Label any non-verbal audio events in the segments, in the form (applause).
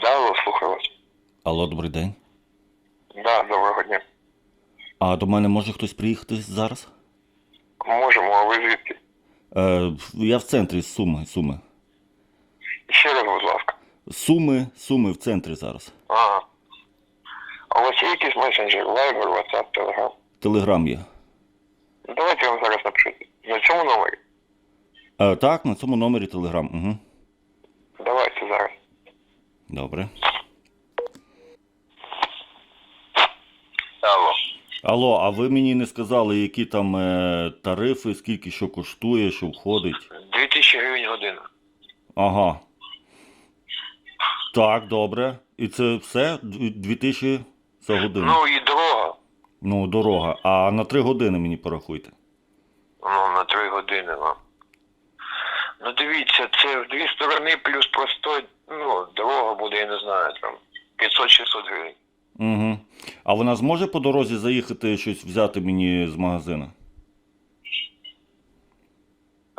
Да, слухаю вас. Алло, добрий день. Да, доброго дня. А до мене може хтось приїхати зараз? Можемо, а ви звідки? Е, я в центрі з Суми. Суми. Ще раз, будь ласка. Суми, Суми в центрі зараз. Ага. А у вас є якийсь месенджер, Viber, WhatsApp, Telegram? Телеграм є. Давайте я вам зараз напишу. На цьому номері? Е, так, на цьому номері Телеграм. Угу. Давайте зараз. Добре. Алло. Алло, а ви мені не сказали, які там е, тарифи, скільки що коштує, що входить? 2000 гривень година. Ага. Так, добре. І це все? Дві- 2000 за годину. Ну і дорога. Ну, дорога. А на 3 години мені порахуйте. Ну, на 3 години, ну. Ну дивіться, це в дві сторони плюс простой, ну, дорога буде, я не знаю, там 500-600 гривень. Угу. А вона зможе по дорозі заїхати щось взяти мені з магазину?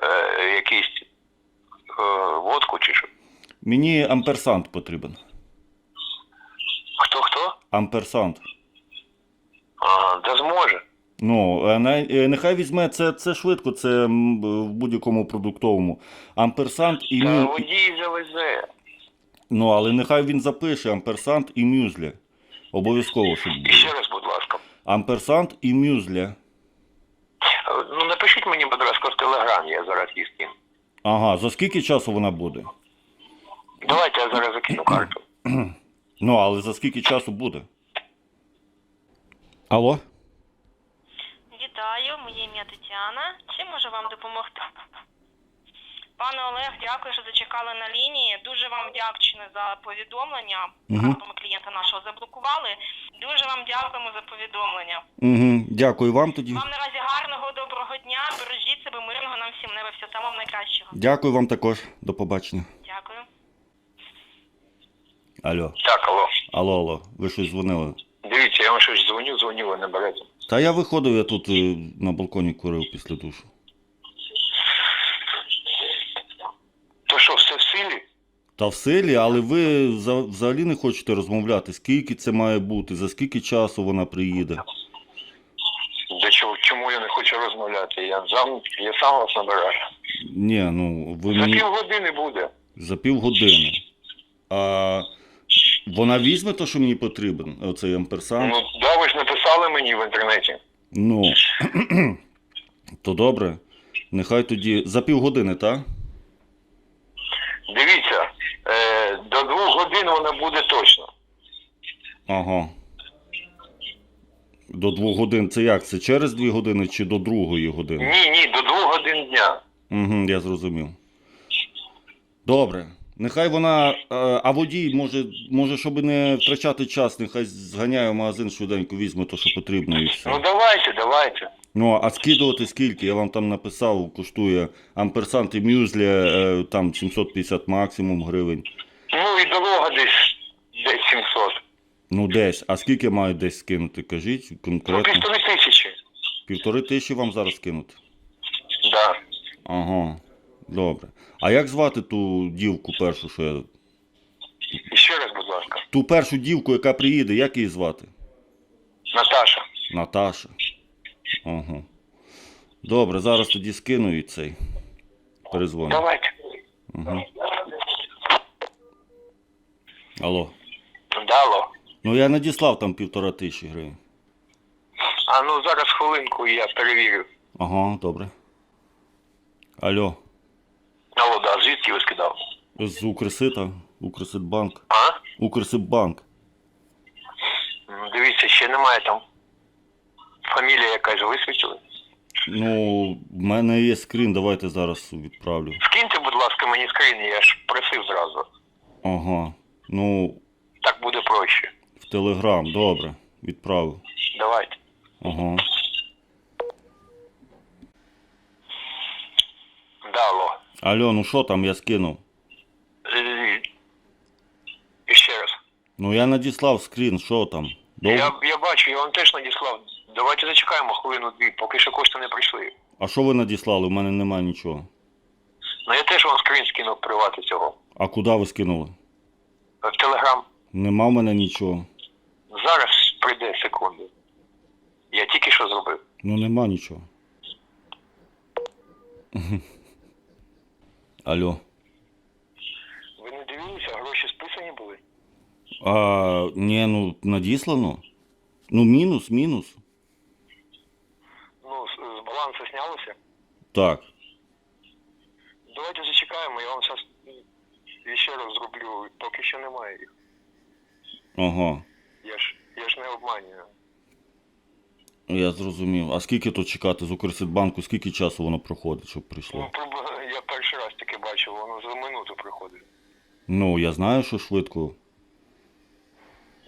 Е, якийсь е, водку чи що? Мені амперсант потрібен. Хто хто? Амперсант. Ага, да зможе. Ну, е, нехай візьме це, це швидко, це в будь-якому продуктовому. Амперсант і Та мю... водій завезе. Ну, але нехай він запише амперсант і мюзлі. Обов'язково, щоб І ще раз, будь ласка. Амперсант і мюзлі. Е, Ну напишіть мені, будь ласка, в телеграм, я зараз її скину. Ага, за скільки часу вона буде? Давайте я зараз закину карту. Ну, але за скільки часу буде? Алло? Вітаю, моє ім'я Тетяна. Чим можу вам допомогти? Пане Олег, дякую, що зачекали на лінії. Дуже вам вдячна за повідомлення. Карту ми клієнта нашого заблокували. Дуже вам дякуємо за повідомлення. Угу. Дякую вам тоді. Вам наразі гарного, доброго дня. Бережіть себе, мирного нам всім неба. Всього самого найкращого. Дякую вам також. До побачення. Дякую. Алло. Так, алло. Алло, алло. Ви щось дзвонили? Дивіться, я вам щось дзвоню, дзвоню, ви не берете. Та я виходив, я тут е, на балконі курив після душу. То що, все в силі? Та в силі, але ви за- взагалі не хочете розмовляти, скільки це має бути, за скільки часу вона приїде. До чого, чому я не хочу розмовляти? Я сам, я сам вас набираю. Ні, ну ви За мені півгодини буде. за півгодини. А вона візьме те, що мені потрібен, оцей амперсант. Ну, да, ви ж написали мені в інтернеті. Ну, (clears throat) то добре. Нехай тоді за півгодини, так? Дивіться, е, до двох годин вона буде точно. Ага. До двох годин це як? Це через дві години чи до другої години? Ні, ні, до двох годин дня. Угу, я зрозумів. Добре. Нехай вона. е, А водій може, може, щоб не втрачати час, нехай зганяє в магазин швиденько, візьме те, що потрібно і все. Ну давайте, давайте. Ну, а скидувати скільки? Я вам там написав, коштує амперсант і мюзлі, е, там 750 максимум гривень. Ну і дорога десь десь 700. Ну, десь. А скільки мають десь скинути? Кажіть Ну, конкретно. півтори тисячі. Півтори тисячі вам зараз скинути. Да. Ага. Добре. А як звати ту дівку першу, що я. І ще раз, будь ласка. Ту першу дівку, яка приїде, як її звати? Наташа. Наташа. Ага. Добре, зараз тоді скину і цей. Перезвоню. Давайте. Ага. Алло. Дало. Ну я надіслав там півтора тисячі гривень. А ну зараз хвилинку я перевірю. Ага, добре. Алло. Алло, да, звідки ви скидав? З Укрсита, Укрситбанк. А? Укрситбанк. Дивіться, ще немає там. Фамілія якась висвітили. Ну, в мене є скрін, давайте зараз відправлю. Скиньте, будь ласка, мені скрін, я ж просив зразу. Ага. Ну, Так буде проще. в Телеграм, добре. Відправив. Давайте. Ага. Да, алло. Алло, ну що там я скинув? І ще раз. Ну я надіслав скрін, що там? Довго? Я, я бачу, я вам теж надіслав. Давайте зачекаємо хвилину-дві, поки що кошти не прийшли. А що ви надіслали? У мене немає нічого. Ну я теж вам скрін скинув привати цього. А куди ви скинули? В телеграм. Нема в мене нічого. Зараз прийде секунду. Я тільки що зробив. Ну нема нічого. Алло. Ви не дивилися, гроші списані були? А, ні, ну надіслано. Ну, мінус, мінус. Ну, з, з балансу знялося. Так. Давайте зачекаємо, я вам зараз ще раз зроблю. Поки що немає їх. Ага. Я ж я ж не обманюю. Я зрозумів. А скільки тут чекати з Укрсибанку, скільки часу воно проходить, щоб Ну, прийшло? Я перший раз таке бачив, воно за минуту приходить. Ну, я знаю, що швидко.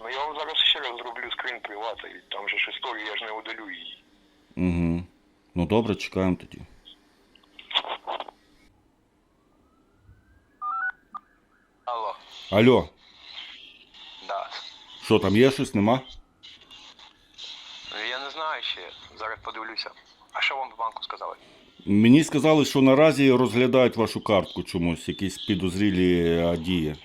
Ну я вам зараз ще раз зроблю скрин привата, і там же ж історія, я ж не удалю її. Угу. Ну добре, чекаємо тоді. Алло. Алло, Да. що там є щось, нема? Я не знаю ще. Зараз подивлюся. А що вам в банку сказали? Мені сказали, що наразі розглядають вашу картку чомусь, якісь підозрілі а, дії.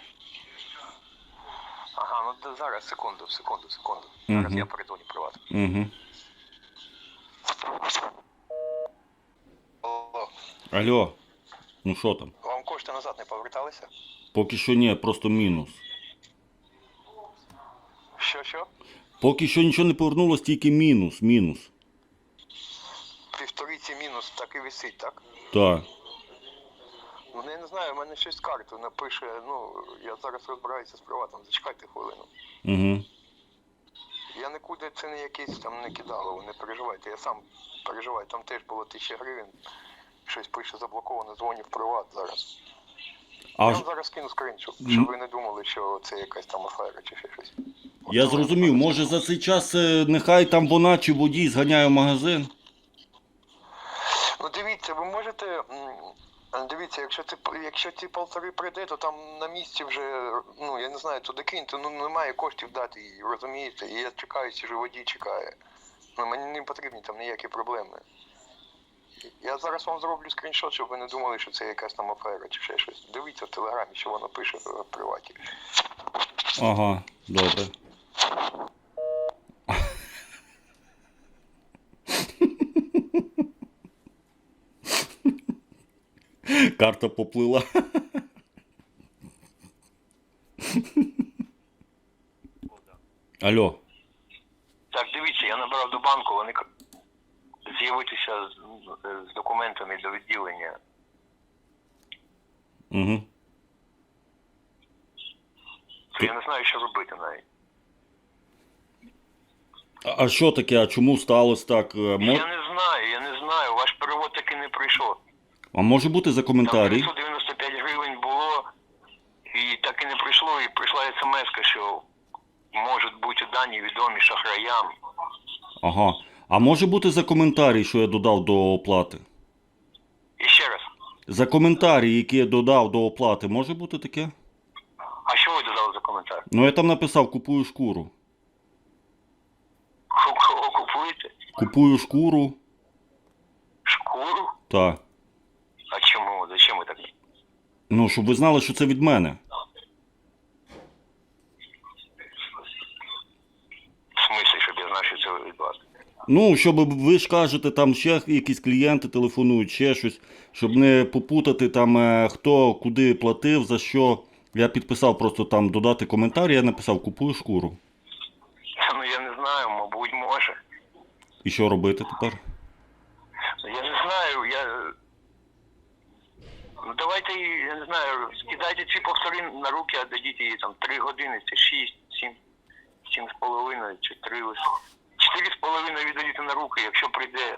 Ага, ну зараз, секунду, секунду, секунду. Зараз Мгм. я передзвоню приват. Угу. Алло. Алло, ну що там? Вам кошти назад не поверталися? Поки що ні, просто мінус. Що, що? Поки що нічого не повернулось, тільки мінус, мінус. Півториці мінус так і висить, так? Так. Ну я не знаю, в мене щось з карту напише, ну, я зараз розбираюся з приватом, зачекайте хвилину. Угу. Я нікуди це не якесь там не кидало, не переживайте, я сам переживаю, там теж було тисяча гривень. Щось пише заблоковано, дзвоню в приват зараз. А я вам зараз кину скринчу, щоб ви не думали, що це якась там афера чи ще щось. я От, зрозумів, може за цей час е, нехай там вона чи водій зганяє в магазин. Ну дивіться, ви можете. Дивіться, якщо ці, якщо ці полтори прийде, то там на місці вже, ну я не знаю, туди киньте, ну немає коштів дати їй, розумієте? І я чекаю, що водій чекає. Ну мені не потрібні там ніякі проблеми. Я зараз вам зроблю скріншот, щоб ви не думали, що це якась там афера чи ще щось. Дивіться в телеграмі, що воно пише в приваті. Ага, добре. Карта поплила. Алло. Так, дивіться, я набрав до банку, вони з'явитися з, з документами до відділення. Угу. То я не знаю, що робити навіть. А що таке? А чому сталося так? Е, мо- Я не знаю, я не знаю. Ваш перевод таки не прийшов. А може бути за Там коментарі? 995 гривень було, і так і не прийшло, і прийшла смс, що можуть бути дані відомі шахраям. Ага. А може бути за коментарі, що я додав до оплати? І ще раз, За коментарі, які я додав до оплати, може бути таке? а що ви додали за коментар? Ну я там написав купую шкуру. Кого купуєте? Купую шкуру. Шкуру? Та. А чому? Зачем ви так? Ну, щоб ви знали, що це від мене. В смислі, щоб я знав, що це від вас? Ну, щоб ви ж кажете, там ще якісь клієнти телефонують, ще щось, щоб не попутати там, е, хто куди платив, за що. Я підписав просто там додати коментар, я написав купую шкуру. Ну я не знаю, мабуть, може. І що робити тепер? Ну, Я не знаю, я. Ну давайте, я не знаю, скидайте ці повтори на руки, а дадіть їй там 3 години, це 6, 7, 7 з половиною, чи 3 лише. 4 з половиною віддадіть на руки, якщо прийде.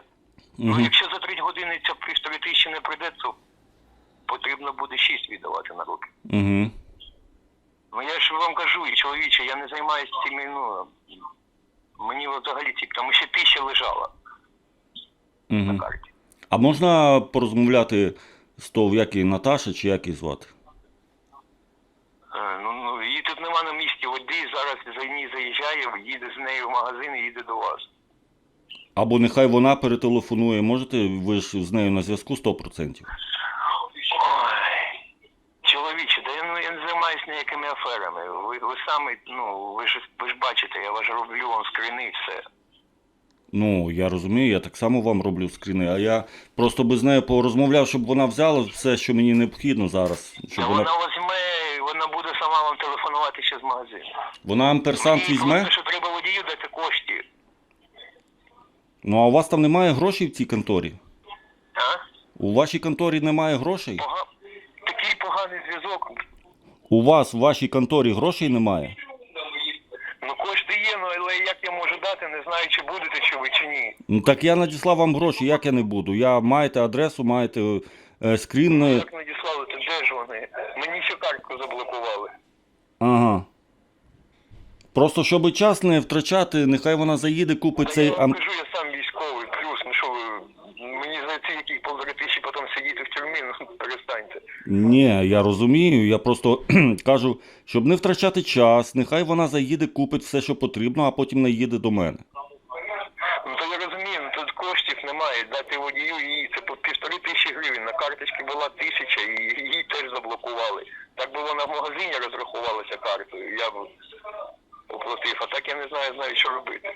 Ну, якщо за 3 години ця півтори тисячі не прийде, то потрібно буде 6 віддавати на руки. Угу. Ну я ж вам кажу, і чоловіче, я не займаюся цими, ну, мені взагалі ці, тому що тисяча лежала на карті. А можна порозмовляти того, як її Наташа чи як її звати? Е, Ну, ну, її тут нема на місці води, зараз за ній заїжджає, їде з нею в магазин і їде до вас. Або нехай вона перетелефонує. Можете, ви ж з нею на зв'язку 100%. Ой, чоловіче, да я, ну, я не займаюся ніякими аферами. Ви, ви самі, ну, ви ж, ви ж бачите, я вас роблю вам скріни і все. Ну, я розумію, я так само вам роблю скріни, а я просто би з нею порозмовляв, щоб вона взяла все, що мені необхідно зараз. Щоб Та вона... вона візьме, вона буде сама вам телефонувати ще з магазину. вона амперсант Мені візьме. просто, що треба водію дати кошти. Ну а у вас там немає грошей в цій конторі? А? У вашій конторі немає грошей? Пога... Такий поганий зв'язок. У вас в вашій конторі грошей немає? Ну кошти є, ну але як я можу дати, знаю, чи будете, чи ви, чи ні. Ну так я надіслав вам гроші, як я не буду. Я маєте адресу, маєте е, скрін. е, Як надіслали, то де ж вони? Мені ще картку заблокували. Ага. Просто щоб час не втрачати, нехай вона заїде, купить Та цей я вам ам... кажу, я сам військовий, плюс, ну що ви, мені за ці яких полтори тисячі потім сидіти в тюрмі, ну (laughs) перестаньте. Ні, я розумію. Я просто (clears throat) кажу, щоб не втрачати час, нехай вона заїде, купить все, що потрібно, а потім наїде до мене. Ну то я розумію, ну тут коштів немає, дати водію її, це по півтори тисячі гривень, на карточці була тисяча і її теж заблокували. Так би вона в магазині розрахувалася картою, я б оплатив, а так я не знаю, знаю, що робити.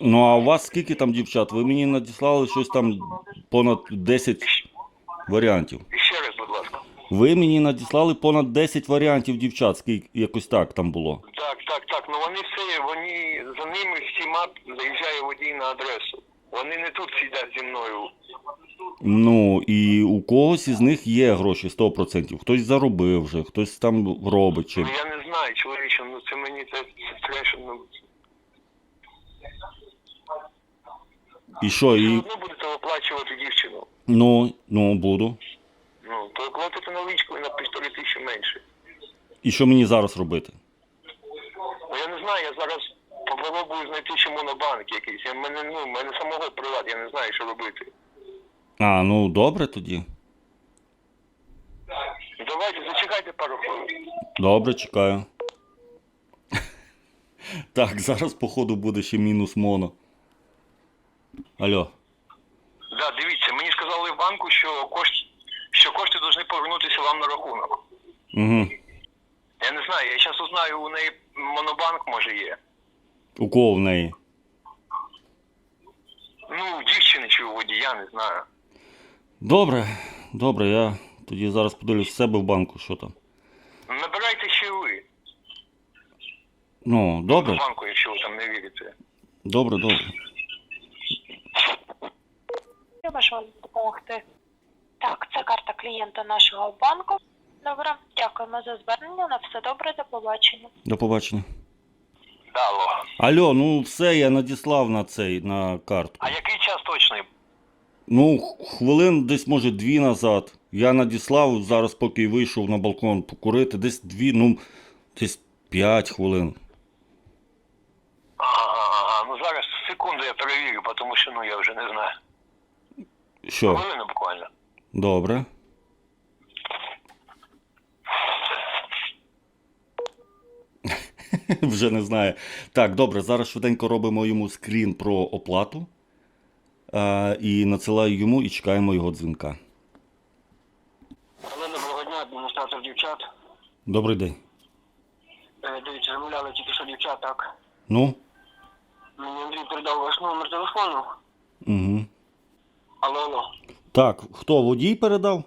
Ну а у вас скільки там дівчат? Ви мені надіслали щось там понад 10 варіантів. І ще раз, будь ласка. Ви мені надіслали понад 10 варіантів дівчат, скільки якось так там було. Так, так, так. Ну вони все, вони за ними всіма заїжджає водій на адресу. Вони не тут сидять зі мною. Ну і у когось із них є гроші 100%. Хтось заробив вже, хтось там робить Ну я не знаю, чоловіче, ну це мені це, ну І що, все і одно будете оплачувати дівчину. ну, ну буду. Ну, то оплатите наличку і на півтори тисячі менше. І що мені зараз робити? Ну я не знаю, я зараз попробую знайти ще монобанк якийсь. Я мене, ну, мене самого приват, я не знаю, що робити. А, ну добре тоді. Давайте, зачекайте пару хвилин. Добре, чекаю. (laughs) Так, зараз, походу, буде ще мінус моно. Алло. Да, дивіться, мені сказали в банку, що кошти, що кошти повинні повернутися вам на рахунок. Угу. Я не знаю, я зараз узнаю, у неї монобанк може є. У кого в неї? Ну, у дівчини чи у водія, не знаю. Добре, добре, я тоді зараз подивлюсь в себе в банку, що там. Набирайте ще ви Ну, добре, в банку, якщо ви там не вірите. добре, добре. Я бажу вам допомогти. Так, це карта клієнта нашого банку. Добре, дякуємо за звернення. На все добре, до побачення. До побачення. Дало. Алло, ну все, я надіслав на цей, на картку. А який час точний? Ну, хвилин десь, може, дві назад. Я надіслав зараз, поки вийшов на балкон покурити, десь дві, ну, десь п'ять хвилин. Ага, ну зараз секунду я перевірю, тому що ну я вже не знаю. Що? Хвилину буквально. Добре. (laughs) Вже не знаю. Так, добре, зараз швиденько робимо йому скрін про оплату е, і надсилаю йому і чекаємо його дзвінка. Але доброго дня, адміністратор дівчат. Добрий день. Е, Дивіться, замовляли тільки що дівчат, так. Ну? Мені Андрій передав ваш номер телефону. Угу. Алло, алло. Так, хто водій передав?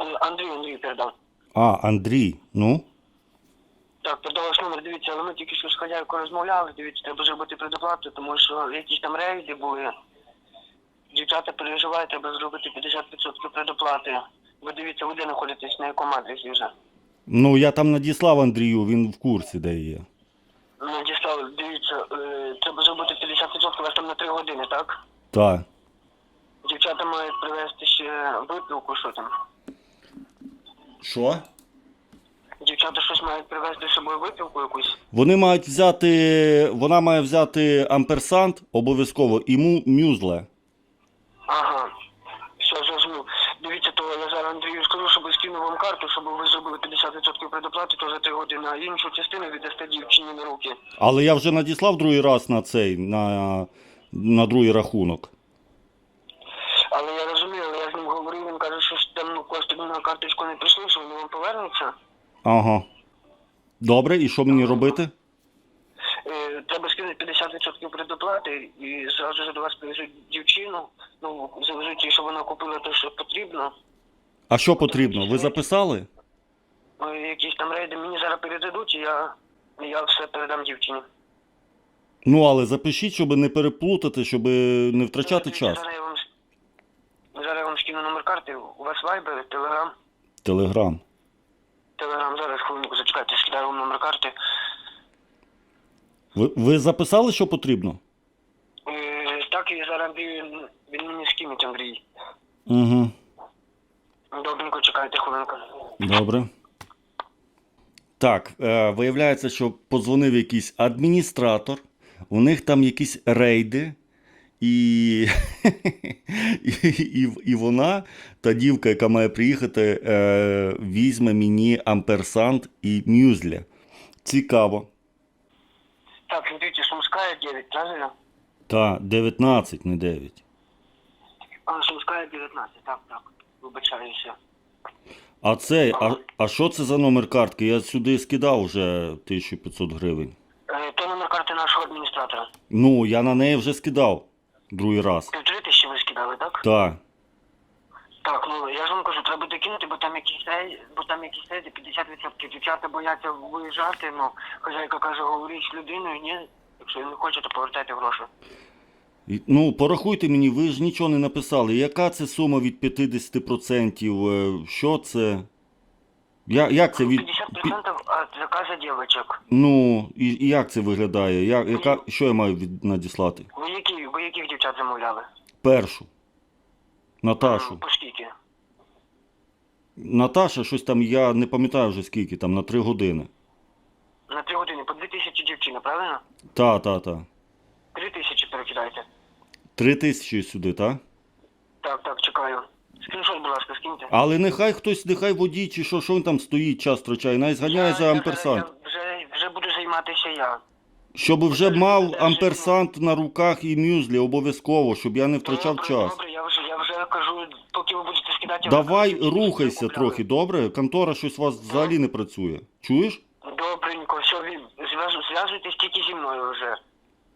Е, Андрій, Андрій передав. А, Андрій. Ну? Так, передав дивіться, але ми тільки що з хазяйкою розмовляли, дивіться, треба зробити предоплату, тому що якісь там рейди були. Дівчата переживають, треба зробити 50% предоплати. Ви дивіться, ви де знаходитесь, на якому адресі вже? Ну, я там надіслав Андрію, він в курсі, де є. Дістали, дивіться, е, треба зробити 50%, у вас там на 3 години, так? Так. Дівчата мають привезти ще випілку, що там. Що? Дівчата щось мають привезти з собою випілку якусь. Вони мають взяти. Вона має взяти амперсант обов'язково і му мюзле. Ага. Все, зрозумів. Дивіться, то я зараз Андрію скажу, щоб скинув вам карту, щоб ви зробили 50% предоплати, то за 3 години, а іншу частину віддасте дівчині на руки. Але я вже надіслав другий раз на цей, на, на другий рахунок. Але я розумію, але я з ним говорив, він каже, що ж там ну, кошти на карточку не прийшли, що вони вам повернуться. Ага. Добре, і що мені робити? Е, Треба скинути 50% предоплати і зразу ж до вас привезуть дівчину. Ну, завезуть їй, щоб вона купила те, що потрібно. А що потрібно? Ви записали? Е, Якісь там рейди мені зараз передадуть, і я, я все передам дівчині. Ну, але запишіть, щоб не переплутати, щоб не втрачати час. Зараз я вам, с- зараз я вам скину номер карти. У вас вайбер, телеграм. Телеграм. Телеграм, зараз хвилинку зачекайте, скидаю вам номер карти. Ви, ви записали, що потрібно? Е, Так, і зараз він, він мені скинуть, Андрій. Угу. Добренько, чекайте хвилинку. Добре. Так, е, виявляється, що подзвонив якийсь адміністратор, у них там якісь рейди, і, і, і, і вона, та дівка, яка має приїхати, е, візьме мені амперсант і мюзля. Цікаво. Так, дивіться, Сумская 9, правильно? Та, 19, не 9. А, Сумская 19, так, так. Вибачаюся. А це, а, а що це за номер картки? Я сюди скидав вже 1500 гривень. Е, то номер карти нашого адміністратора. Ну, я на неї вже скидав другий раз. Півтори тисячі ви скидали, так? Так. Так, ну я ж вам кажу, треба докинути, бо там якісь рей- бо там якісь рейди 50% дівчата бояться виїжджати, ну хазяйка каже, говоріть з людиною, ні. Якщо не хочете, повертайте гроші. Ну, порахуйте мені, ви ж нічого не написали. Яка це сума від 50%? Е, Що це? Я, як це від. 50% от заказа дівчаток. Ну, і, і як це виглядає? Я, яка, що я маю від, надіслати? Ви які, дівчат замовляли? Першу. Наташу. По скільки? Наташа, щось там, я не пам'ятаю вже скільки, там на 3 години. На три години, по дві тисячі дівчина, правильно? Та, та, та. Три тисячі перекидайте. Три тисячі сюди, так? Так, так, чекаю. Скріншот, будь ласка, скиньте. Але нехай хтось, нехай водій, чи що, що він там стоїть, час втрачає, най зганяє за амперсант. я Вже, вже буду займатися я. Щоб вже мав амперсант на руках і мюзлі обов'язково, щоб я не втрачав добре, час. Добре, я вже, я вже кажу, поки ви будете скидати... Давай рухайся трохи, добре? Контора щось у вас взагалі не працює. Чуєш? Добренько, все, ви зв'яжу- зв'язуйтесь тільки зі мною вже.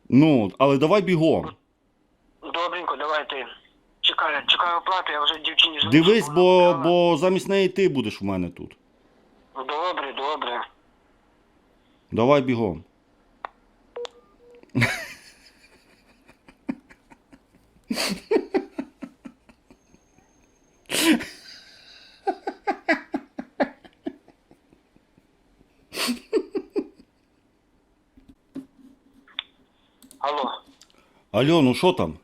Ну, але давай бігом. Добренько, давайте. Чекаю, чекаю оплату, я вже дівчині дзвоню, Дивись, щоб бо, бо замість неї ти будеш в мене тут. Добре, добре. Давай бігом. Алло. Алло, ну що там?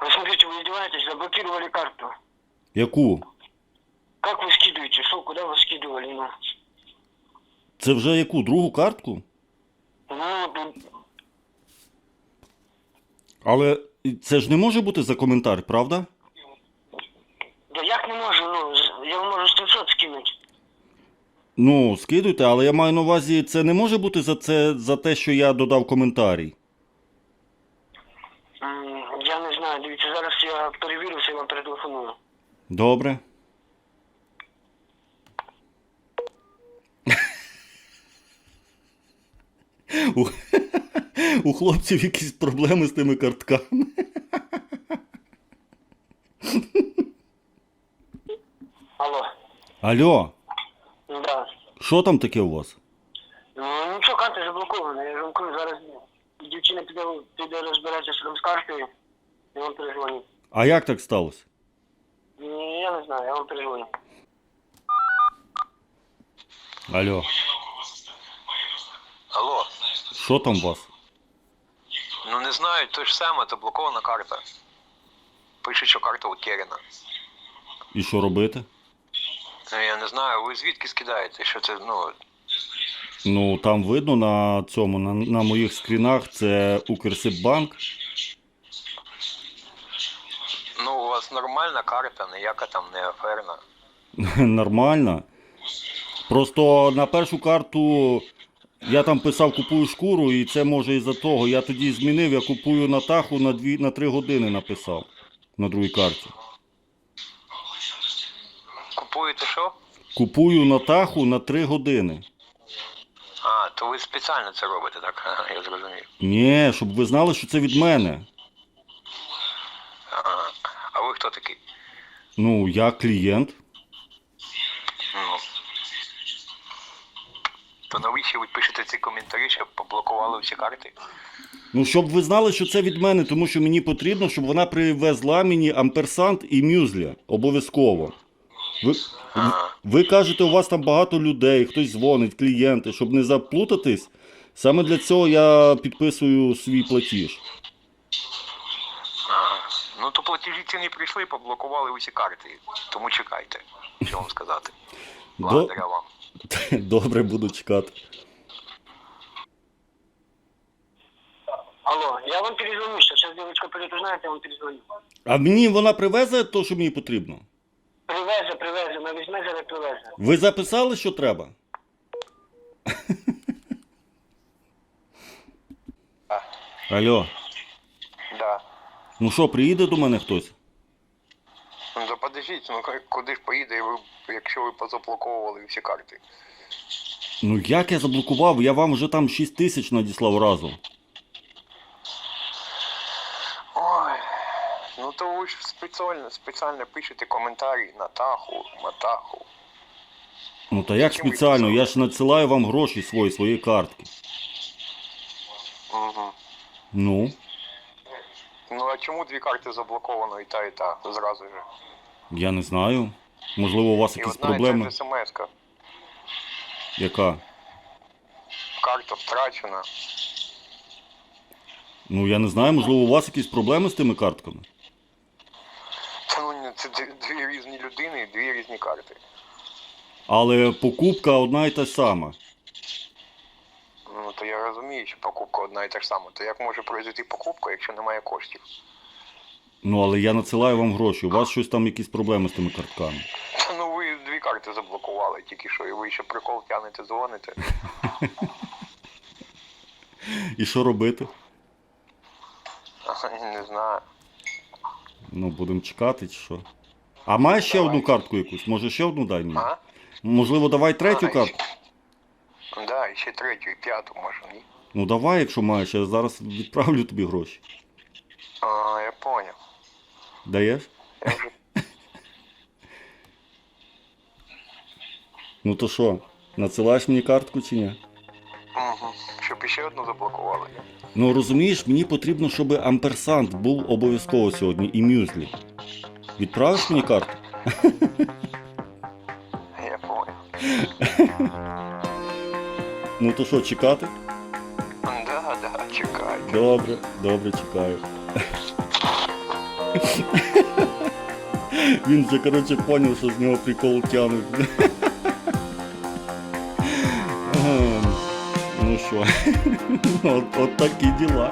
Вы смотрите, вы издеваетесь, заблокировали карту. Яку? Как вы скидываете? Что, куда вы скидывали? Ну, Це вже яку? Другу картку? Але це ж не може бути за коментар, правда? да як не можу, ну, я вам можу 700 скинути. Ну, скидуйте, але я маю на увазі, це не може бути за це за те, що я додав коментарій. М, Я не знаю, дивіться, зараз я перевірю все вам перетелефоную. Добре. (laughs) У, у хлопців якісь проблеми з тими картками. Алло. Алло, Да. що там таке у вас? Ну, нічого, карта заблокована. Я кажу, зараз дівчина піде, піде розбиратися що з картою. Я вам перезвоню. А як так сталося? Я не знаю, я вам перезвоню. Алло, Алло. що там у вас? Ну не знаю, то ж саме, це блокована карта. Пише, що карта утеряна. І що робити? Ну я не знаю, ви звідки скидаєте? Що це, ну. Ну, там видно на цьому, на, на моїх скрінах, це Укрсиббанк. Ну, у вас нормальна карта, ніяка там не аферна. (laughs) Нормально. Просто на першу карту я там писав купую шкуру, і це може із-за того. Я тоді змінив, я купую Натаху на дві на три години написав на другій карті. Купуєте що? Купую Натаху на 3 години. А, то ви спеціально це робите, так? (laughs) Я зрозумів. Ні, щоб ви знали, що це від мене. Ага. А ви хто такий? Ну, я клієнт. Ну. То навіщо ви пишете ці коментарі, щоб поблокували всі карти? Ну, щоб ви знали, що це від мене, тому що мені потрібно, щоб вона привезла мені амперсант і мюзля. Обов'язково. Ви, Ага. ви кажете, у вас там багато людей, хтось дзвонить, клієнти, щоб не заплутатись. Саме для цього я підписую свій платіж. Ага. Ну то платежі ці не прийшли, поблокували усі карти. Тому чекайте, що вам сказати. Благодаря вам. (laughs) Добре, буду чекати. Алло, я вам перезвоню, що зараз дівчинка перетужнається, я вам перезвоню. А мені вона привезе те, що мені потрібно. Привезе, привезе, на візьме зараз привезе. Ви записали, що треба? Алло, Да. ну що, приїде до мене хтось? Ну то подождіть, ну куди ж поїде, ви, якщо ви позаблоковували всі карти? Ну як я заблокував? Я вам вже там 6 тисяч надіслав разом. Ой, ну то ви ж спеціально, спеціально пишете коментарі на таху, матаху. Ну та як Чим ви спеціально? Я ж надсилаю вам гроші свої, свої картки. Угу. Ну, Ну а чому дві карти заблоковано і та, і та зразу ж? я не знаю. Можливо, у вас І якісь одна проблеми. і це смс-ка. Яка? Карта втрачена. Ну я не знаю, можливо, у вас якісь проблеми з тими картками. Та ну ні, це дві, дві різні людини, дві різні карти. Але покупка одна і та сама. Ну то я розумію, що покупка одна і та ж сама. То як може произойти покупка, якщо немає коштів? Ну, але я надсилаю вам гроші. У вас щось там якісь проблеми з тими картками. Ну ви дві карти заблокували тільки що, і ви ще прикол тянете, дзвоните. (laughs) І що робити? Не знаю. Ну, будемо чекати чи що. А маєш ще Давай. одну картку якусь? Може ще одну дай мені? Можливо, давай третю картку? Да, і ще третю, і п'яту, може, ні. Ну давай, якщо маєш, я зараз відправлю тобі гроші. А, я поняв. Даєш? Я вже Ну то що, надсилаєш мені картку чи ні? Угу. Щоб іще одну заблокували. Ну розумієш, мені потрібно, щоб амперсант був обов'язково сьогодні і мюзлі. Відправиш мені карту? Ну то що, чекати? Да, да, чекайте. Добре, добре, чекаю. Він вже, коротше, поняв, що з нього прикол тянуть. Ем, Ну що, от, от такі діла.